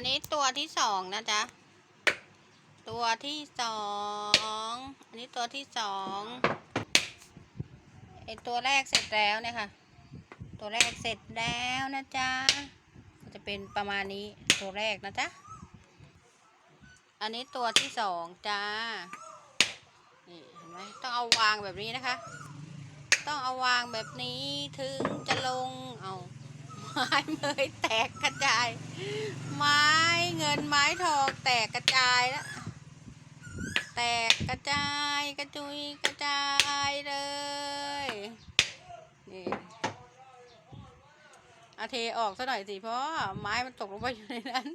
นนี้ตัวที่สองนะจ๊ะ ตัวที่สอง อันนี้ตัวที่สองไอตัวแรกเสร็จแล้วเนี่ยค่ะ ตัวแรกเสร็จแล้วนะจ๊ะ จะเป็นประมาณนี้ตัวแรกนะจ๊ะ อันนี้ตัวที่สองจ้า นี่เห็นไหมต้องเอาวางแบบนี้นะคะ ต้องเอาวางแบบนี้ถึงจะลง เอา ไม้เมยแตกกระจาย ไม้เงินไม้ทองแตกกระจายแล้วแตกกระจายกระจุยกระจายเลยนี่เอาเทออกซะหน่อยสิเพราะไม้มันตกลงไปอยู่ในนั้น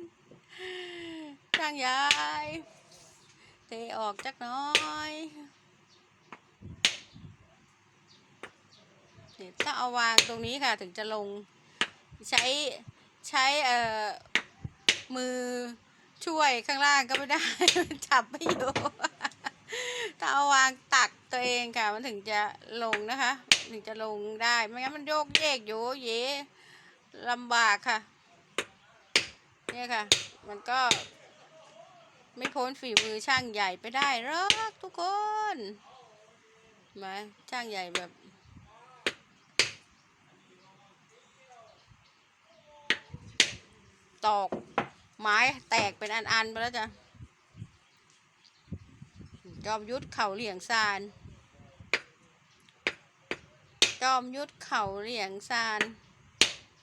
ช่างยายเทออกจักน้อยเนี่ต้องเอาวางตรงนี้ค่ะถึงจะลง ใช้ใช้เอ่อมือช่วยข้างล่างก็ไม่ได้มันจับไม่อยู่ต้องเอาวางตักตัวเองค่ะ มันถึงจะลงนะคะ ถึงจะลงได้ไม่งั้นมันโยกเยกโยเยลำบากค่ะ เนี่ยค่ะ มันก็ ไม่พ้นฝีมือช่างใหญ่ไปได้หรอกทุกคนมาช่างใหญ่แบบ ตอก ไม้แตกเป็นอันๆไปแล้วจ้ะจอมยุทธเข่าเหลียงซาน จอมยุทธเข่าเหลียงซาน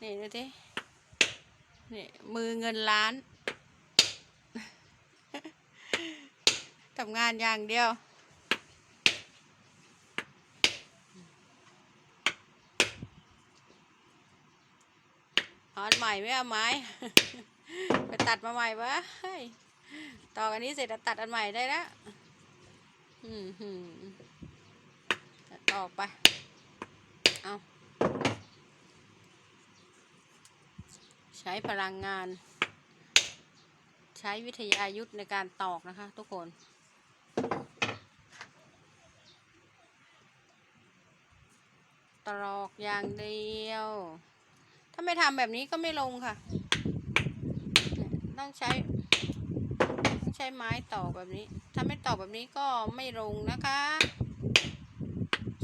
นี่ดูทีนี่มือเงินล้าน ทำงานอย่างเดียว เอาอันใหม่ไม่เอาไม้ ไปตัดมาใหม่วะเฮ้ยต่อกันนี้เสร็จตัดอันใหม่ได้แล้วตัดอกไป เอาใช้พลังงาน ใช้วิทยายุทธในการตอกนะคะทุกคนตรอกอย่างเดียว ถ้าไม่ทำแบบนี้ก็ไม่ลงค่ะเนี่ยต้องใช้ต้องใช้ไม้ตอกแบบนี้ ถ้าไม่ตอกแบบนี้ก็ไม่ลงนะคะ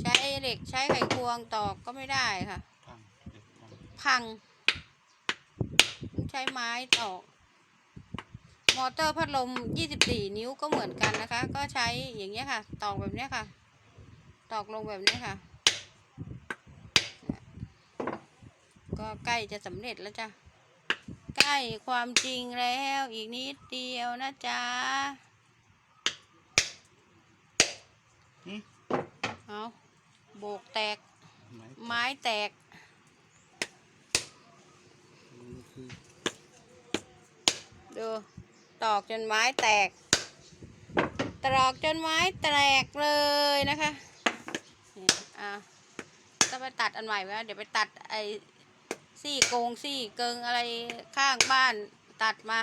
ใช้เหล็กใช้ไขควงตอกก็ไม่ได้ค่ะ พังเด็กพังพังต้องใช้ไม้ตอก มอเตอร์พัดลม 24 นิ้วก็เหมือนกันนะคะ ก็ใช้อย่างเงี้ยค่ะ ตอกแบบเนี้ยค่ะ ตอกลงแบบเนี้ยค่ะ ก็ใกล้จะสำเร็จแล้วจ้ะ ใกล้ความจริงแล้วอีกนิดเดียวนะจ๊ะหึเอาโบกแตก ไม้ไม้แตกนี่คือดูตอกจนไม้แตกตรอกจนไม้แตกเลยนะคะนี่อะต้องไปตัดอันใหม่ไว้นะเดี๋ยวไปตัดไอ้ ซี่โกงซี่เกิงอะไรข้างบ้านตัดมา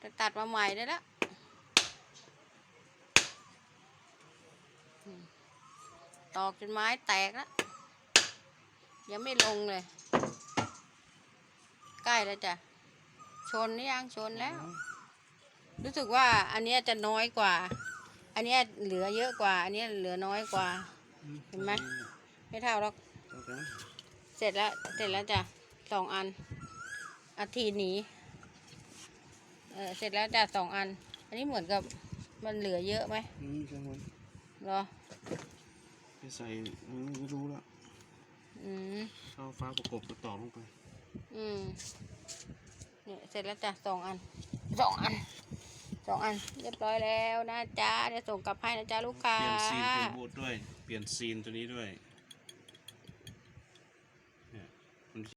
จะตัดมาใหม่ได้แล้วอืมตอกจนไม้แตกแล้วยังไม่ลงเลย ใกล้แล้วจ้ะ ชนหรือยังชนแล้ว รู้สึกว่าอันเนี้ยจะน้อยกว่า อันเนี้ยเหลือเยอะกว่า อันเนี้ยเหลือน้อยกว่า เห็นไหมไม่เท่าหรอก เท่ากันเสร็จแล้วเสร็จแล้วจ้ะสองอันอาทีหนีเออเสร็จแล้วจ้ะสองอัน อันนี้เหมือนกับมันเหลือเยอะไหมอืมช่างมันเหรอไปใส่อืมไม่รู้ละอืมเข้าฟ้าประกบก็ต่อลงไป อืมเนี่ยเสร็จแล้วจ้ะสองอันสองอันสองอัน เรียบร้อยแล้วนะจ๊ะเดี๋ยวส่งกลับให้นะจ๊ะลูกค้า เปลี่ยนซีนเป็นบูทด้วย เปลี่ยนซีนตัวนี้ด้วย 음식